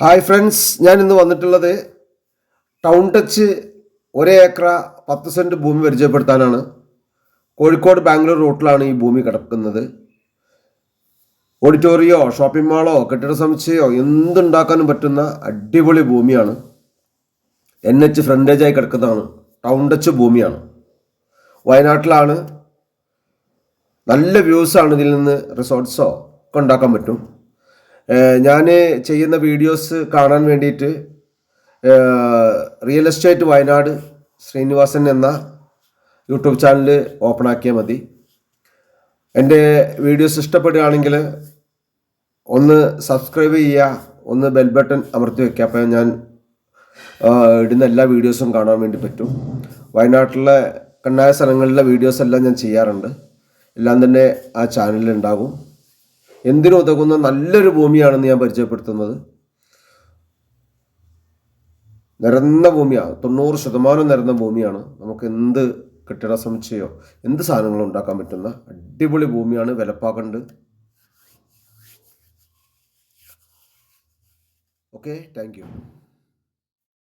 Hi friends ഞാൻ ഇന്ന് വന്നിട്ടുള്ളത് ടൗൺ ടച്ച് ഒരേ ഏക്കറ പത്ത് സെന്റ് ഭൂമി പരിചയപ്പെടുത്താനാണ്. കോഴിക്കോട് ബാംഗ്ലൂർ റൂട്ടിലാണ് ഈ ഭൂമി കിടക്കുന്നത്. ഓഡിറ്റോറിയോ ഷോപ്പിംഗ് മാളോ കെട്ടിട സമുച്ചയോ എന്തുണ്ടാക്കാനും പറ്റുന്ന അടിപൊളി ഭൂമിയാണ്. എൻ എച്ച് ഫ്രണ്ടേജായി കിടക്കുന്നതാണ്. ടൗൺ ടച്ച് ഭൂമിയാണ്. വയനാട്ടിലാണ്. നല്ല വ്യൂസാണ് ഇതിൽ നിന്ന് റിസോർട്ട്സോ ഒക്കെ ഉണ്ടാക്കാൻ പറ്റും. ഞാൻ ചെയ്യുന്ന വീഡിയോസ് കാണാൻ വേണ്ടിയിട്ട് റിയൽ എസ്റ്റേറ്റ് വയനാട് ശ്രീനിവാസൻ എന്ന യൂട്യൂബ് ചാനൽ ഓപ്പൺ ആക്കിയാൽ മതി. എന്റെ വീഡിയോസ് ഇഷ്ടപ്പെടുകയാണെങ്കിൽ ഒന്ന് സബ്സ്ക്രൈബ് ചെയ്യുക ഒന്ന് ബെൽ ബട്ടൺ അമർത്തി വയ്ക്കുക അപ്പോൾ ഞാൻ ഇടുന്ന എല്ലാ വീഡിയോസും കാണാൻ വേണ്ടി പറ്റും. വയനാട്ടിലെ കണ്ണായ സ്ഥലങ്ങളിലെ വീഡിയോസ് എല്ലാം ഞാൻ ചെയ്യാറുണ്ട്. എല്ലാം തന്നെ ആ ചാനലിൽ ഉണ്ടാകും. എന്തിനും ഉതകുന്ന നല്ലൊരു ഭൂമിയാണെന്ന് ഞാൻ പരിചയപ്പെടുത്തുന്നത്. നിരന്ന ഭൂമിയാണ്. തൊണ്ണൂറ് ശതമാനം നിരന്ന ഭൂമിയാണ്. നമുക്ക് എന്ത് കെട്ടിട സമുച്ചയോ എന്ത് സാധനങ്ങളും ഉണ്ടാക്കാൻ പറ്റുന്ന അടിപൊളി ഭൂമിയാണ് വിലപ്പാക്കണ്ട്. Okay thank you